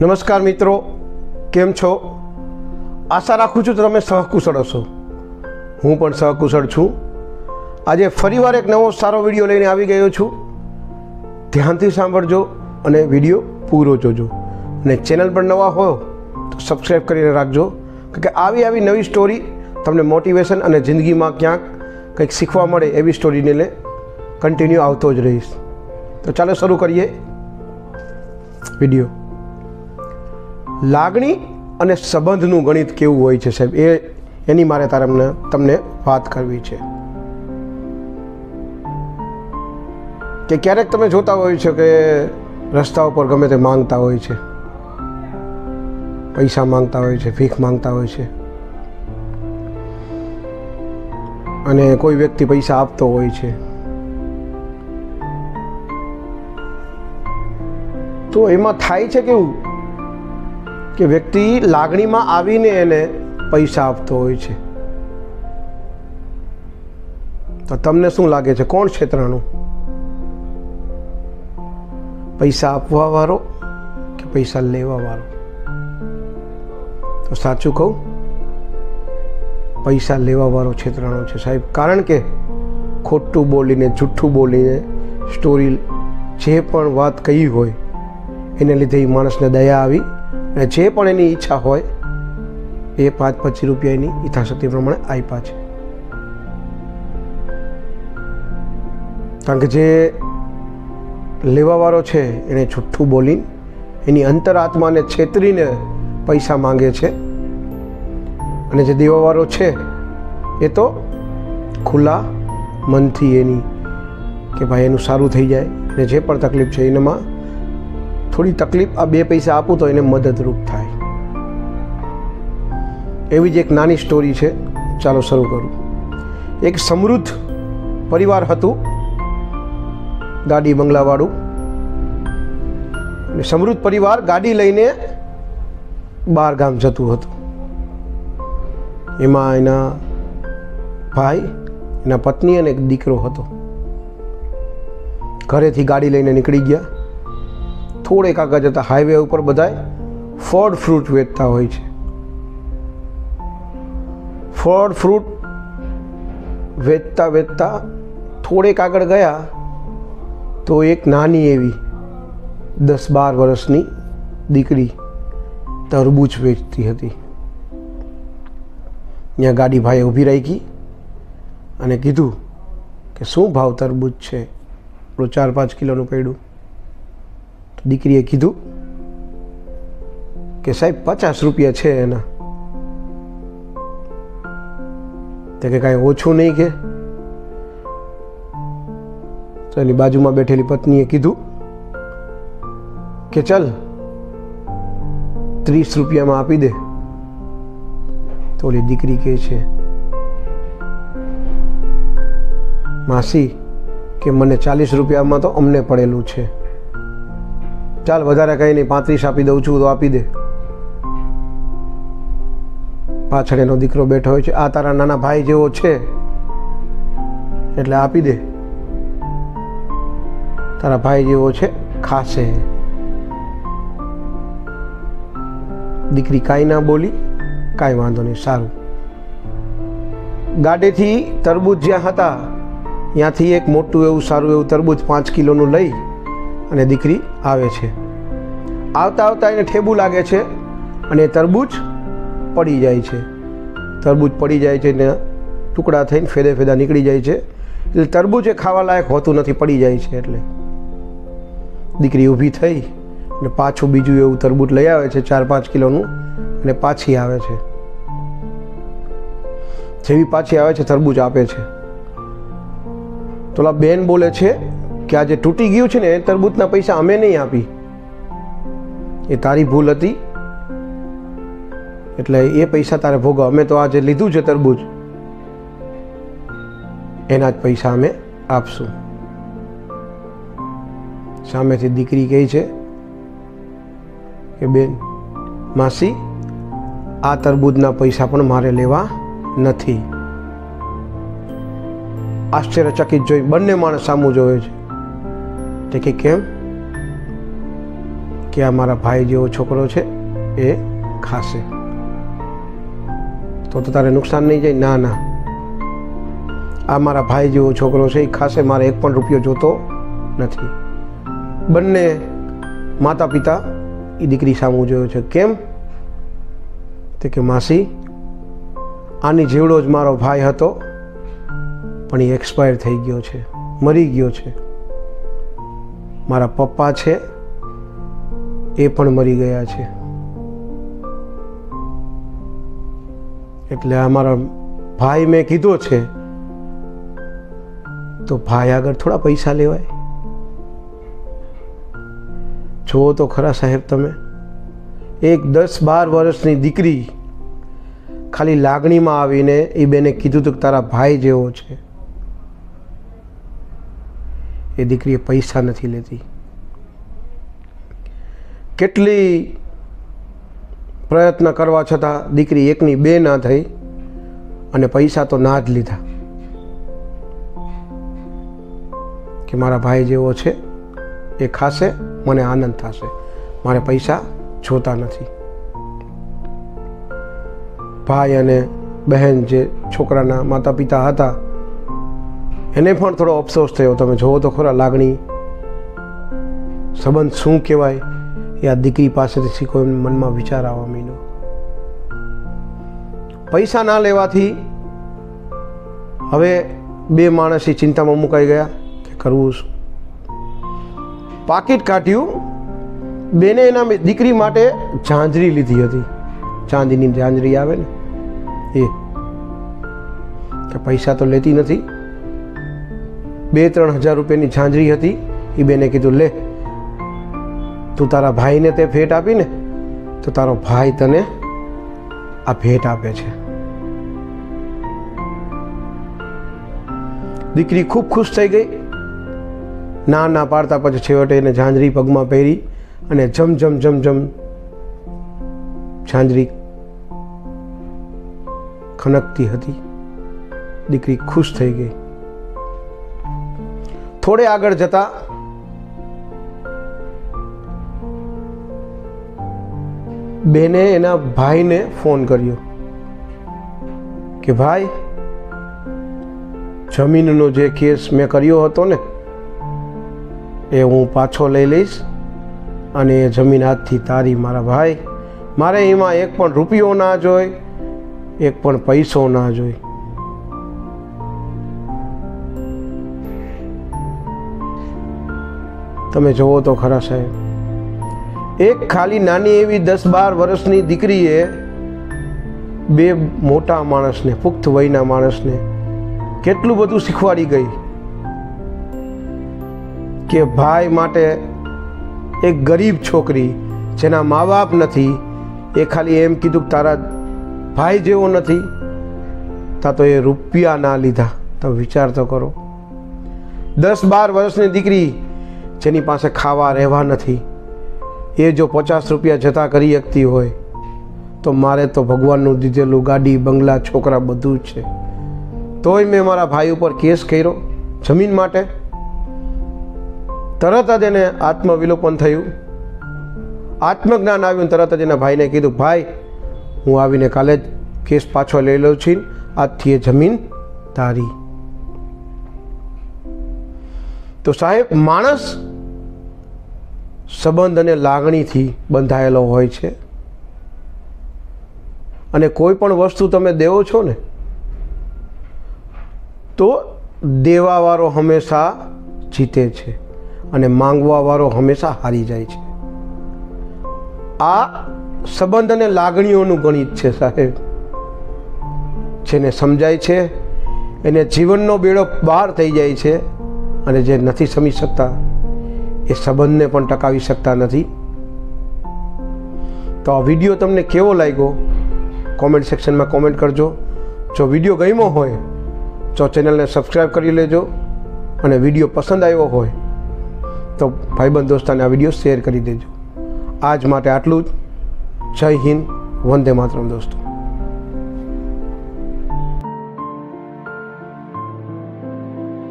નમસ્કાર મિત્રો, કેમ છો? આશા રાખું છું તમે સહકુશળ હશો. હું પણ સહકુશળ છું. આજે ફરીવાર એક નવો સારો વીડિયો લઈને આવી ગયો છું. ધ્યાનથી સાંભળજો અને વીડિયો પૂરો જોજો. અને ચેનલ પર નવા હો તો સબસ્ક્રાઈબ કરીને રાખજો. કે આવી આવી નવી સ્ટોરી તમને મોટિવેશન અને જિંદગીમાં ક્યાંક કંઈક શીખવા મળે એવી સ્ટોરીને લે કન્ટિન્યુ આવતો જ રહીશ. તો ચાલો શરૂ કરીએ વીડિયો. લાગણી અને સંબંધનું ગણિત કેવું હોય છે સાહેબ? એ એની મારે તારે તમને વાત કરવી છે. કે ક્યારેક તમે જોતા હોય છે કે રસ્તા ઉપર ગમે તે માંગતા હોય છે. પૈસા માંગતા હોય છે, ભીખ માંગતા હોય છે. અને કોઈ વ્યક્તિ પૈસા આપતો હોય છે. તો એમાં થાય છે કેવું? કે વ્યક્તિ લાગણીમાં આવીને એને પૈસા આપતો હોય છે. તો તમને શું લાગે છે? કોણ ક્ષેત્રનું? પૈસા આપવા વાળો કે પૈસા લેવા વાળો? તો સાચું કહું, પૈસા લેવા વાળો ક્ષેત્રનો છે. સાહેબ, કારણ કે ખોટું બોલીને, જૂઠું બોલીને સ્ટોરી જે પણ વાત કહી હોય, એને લીધે એ માણસને દયા આવી અને જે પણ એની ઈચ્છા હોય, એ પાંચ પચીસ રૂપિયા એની યથાશક્તિ પ્રમાણે આપ્યા છે. કારણ કે જે લેવાવાળો છે, એને જુઠ્ઠું બોલીને, એની અંતરાત્માને છેતરીને પૈસા માંગે છે. અને જે દેવાવાળો છે, એ તો ખુલ્લા મનથી એની કે ભાઈ એનું સારું થઈ જાય, અને જે પણ તકલીફ છે, એનામાં થોડી તકલીફ આ બે પૈસા આપું તો એને મદદરૂપ થાય. એવી જ એક નાની સ્ટોરી છે. ચાલો શરૂ કરું. એક સમૃદ્ધ પરિવાર હતું. ગાડી બંગલાવાળું. સમૃદ્ધ પરિવાર ગાડી લઈને બહાર ગામ જતું હતું. એમાં એના ભાઈ, એના પત્ની અને એક દીકરો હતો. ઘરેથી ગાડી લઈને નીકળી ગયા. થોડેક આગળ જતા હાઈવે ઉપર બધાય ફળ ફ્રૂટ વેચતા હોય છે. ફળ ફ્રૂટ વેચતા વેચતા થોડેક આગળ ગયા તો એક નાની એવી દસ બાર વર્ષની દીકરી તરબૂચ વેચતી હતી. ત્યાં ગાડી ભાઈએ ઊભી રાખી અને કીધું કે શું ભાવ તરબૂચ છે? ચાર પાંચ કિલોનું પૈડું દીકરીએ કીધું કે સાહેબ, પચાસ રૂપિયા છે એના. તે કે કાંઈ ઓછું નહીં કે. તો એની બાજુમાં બેઠેલી પત્નીએ કીધું કે ચાલ, ત્રીસ રૂપિયામાં આપી દે. તો ઓલી દીકરી કહે છે, માસી, કે મને ચાલીસ રૂપિયામાં તો અમને પડેલું છે. ચાલ, વધારે કંઈ નહીં. પાંત્રીસ આપી દઉં છું, તો આપી દે. પાછળ એનો દીકરો બેઠો હોય છે. આ તારા નાના ભાઈ જેવો છે. એટલે આપી દે. તારા ભાઈ જેવો છે, ખાશે. દીકરી કાંઈ ના બોલી, કાંઈ વાંધો નહીં, સારું. ગાડીથી તરબૂચ જ્યાં હતા, ત્યાંથી એક મોટું એવું સારું એવું તરબૂચ પાંચ કિલોનું લઈ અને દીકરી આવે છે. આવતા આવતા એને ઠેબુ લાગે છે અને તરબૂચ પડી જાય છે. તરબૂચ પડી જાય છે ને ટુકડા થઈને ફેદે ફેદા નીકળી જાય છે. એટલે તરબૂચ એ ખાવા લાયક હોતું નથી, પડી જાય છે એટલે. દીકરી ઊભી થઈ અને પાછું બીજું એવું તરબૂચ લઈ આવે છે ચાર પાંચ કિલોનું અને પાછી આવે છે. જેવી પાછી આવે છે, તરબૂચ આપે છે. તો બેન બોલે છે કે આજે તૂટી ગયું છે ને તરબૂચના પૈસા અમે નહીં આપી. એ તારી ભૂલ હતી. એટલે એ પૈસા તારે ભોગવ. અમે તો આજે લીધું છે તરબૂચ. એના જ પૈસા અમે આપશું. સામેથી દીકરી કહે છે કે, બેન, માસી, આ તરબૂજના પૈસા પણ મારે લેવા નથી. આશ્ચર્યચકિત જોઈ બંને માણસ સામું જોવે છે. તે કે કેમ કે આ મારા ભાઈ જેવો છોકરો છે એ ખાશે. તો તો તારે નુકસાન નહીં જાય? ના ના. આ મારા ભાઈ જેવો છોકરો છે એ ખાશે, મારે એક પણ રૂપિયો જોતો નથી. બંને માતા પિતા એ દીકરી સામું જોયો છે. કેમ? તે કે માસી, આની જેવડો જ મારો ભાઈ હતો, પણ એ એક્સપાયર થઈ ગયો છે, મરી ગયો છે. મારા પપ્પા છે, એ પણ મરી ગયા છે. એટલે આ મારા ભાઈ મેં કીધો છે, તો ભાઈ આગળ થોડા પૈસા લેવાય. જુઓ તો ખરા સાહેબ તમે, એક દસ બાર વર્ષની દીકરી ખાલી લાગણીમાં આવીને એ બેને કીધું હતું કે તારા ભાઈ જેવો છે. એ દીકરીએ પૈસા નથી લેતી. કેટલી પ્રયત્ન કરવા છતાં દીકરી એકની બે ના થઈ અને પૈસા તો ના જ લીધા. કે મારા ભાઈ જેવો છે, એ ખાશે, મને આનંદ થશે. મારે પૈસા જોતા નથી. ભાઈ અને બહેન જે છોકરાના માતા પિતા હતા એને પણ થોડો અફસોસ થયો. તમે જોવો તો ખરા લાગણી. સંબંધ શું કહેવાય? એ આ દીકરી પાસેથી શીખો એમ મનમાં વિચાર આવવા માંડ્યો. પૈસા ના લેવાથી હવે બે માણસ એ ચિંતામાં મુકાઈ ગયા કે કરવું શું? પાકીટ કાઢ્યું. બેને એના દીકરી માટે ઝાંઝરી લીધી હતી. ચાંદીની ઝાંઝરી આવે ને, એ. કે પૈસા તો લેતી નથી. બે ત્રણ હજાર રૂપિયાની ઝાંઝરી હતી. એ બેને કીધું, લે, તું તારા ભાઈને તે ભેટ આપીને, તો તારો ભાઈ તને આ ભેટ આપે છે. દીકરી ખૂબ ખુશ થઈ ગઈ. ના ના પાડતા પછી છેવટે એને ઝાંઝરી પગમાં પહેરી અને જમ જમ જમ જમ ઝાંઝરી ખનકતી હતી. દીકરી ખુશ થઈ ગઈ. થોડે આગળ જતા બેને એના ભાઈને ફોન કર્યો કે ભાઈ, જમીનનો જે કેસ મેં કર્યો હતો ને, એ હું પાછો લઈ લઈશ અને એ જમીન હાથથી તારી, મારા ભાઈ. મારે એમાં એક પણ રૂપિયો ના જોઈ, એક પણ પૈસો ના જોઈ. તમે જોવો તો ખરા સાહેબ. એક ખાલી નાની એવી દસ બાર વર્ષની દીકરીએ બે મોટા માણસને, પુખ્ત વયના માણસને કેટલું બધું શીખવાડી ગઈ કે ભાઈ માટે એક ગરીબ છોકરી જેના મા બાપ નથી, એ ખાલી એમ કીધું કે તારા ભાઈ જેવો નથી, તા તો એ રૂપિયા ના લીધા. તમે વિચાર તો કરો. દસ બાર વર્ષની દીકરી જેની પાસે ખાવા રહેવા નથી. એ જો પચાસ રૂપિયા જતા કરી શકતી હોય, તો મારે તો ભગવાનનું દીધેલું ગાડી, બંગલા, છોકરા બધું જ છે. તોય મેં મારા ભાઈ ઉપર કેસ કર્યો જમીન માટે. તરત જ એને આત્મવિલોપન થયું. આત્મજ્ઞાન આવ્યું તરત જ એના ભાઈને કીધું, ભાઈ, હું આવીને કાલે જ કેસ પાછો લઈ લઉં છું. આજથી એ જમીન તારી. તો સાહેબ, માણસ સંબંધ અને લાગણીથી બંધાયેલો હોય છે. અને કોઈ પણ વસ્તુ તમે દેવો છો ને, તો દેવાવાળો હંમેશા જીતે છે અને માંગવાવાળો હંમેશા હારી જાય છે. આ સંબંધ અને લાગણીઓનું ગણિત છે સાહેબ. જેને સમજાય છે, એને જીવનનો બેડો બહાર થઈ જાય છે અને જે નથી સમજી શકતા એ સંબંધને પણ ટકાવી શકતા નથી. તો આ વીડિયો તમને કેવો લાગ્યો? કોમેન્ટ સેક્શનમાં કોમેન્ટ કરજો. જો વીડિયો ગમ્યો હોય, તો ચેનલને સબસ્ક્રાઈબ કરી લેજો અને વીડિયો પસંદ આવ્યો હોય, તો ભાઈબંધ દોસ્તાને આ વીડિયો શેર કરી દેજો. આજ માટે આટલું જ. જય હિન્દ, વંદે માતરમ દોસ્તો.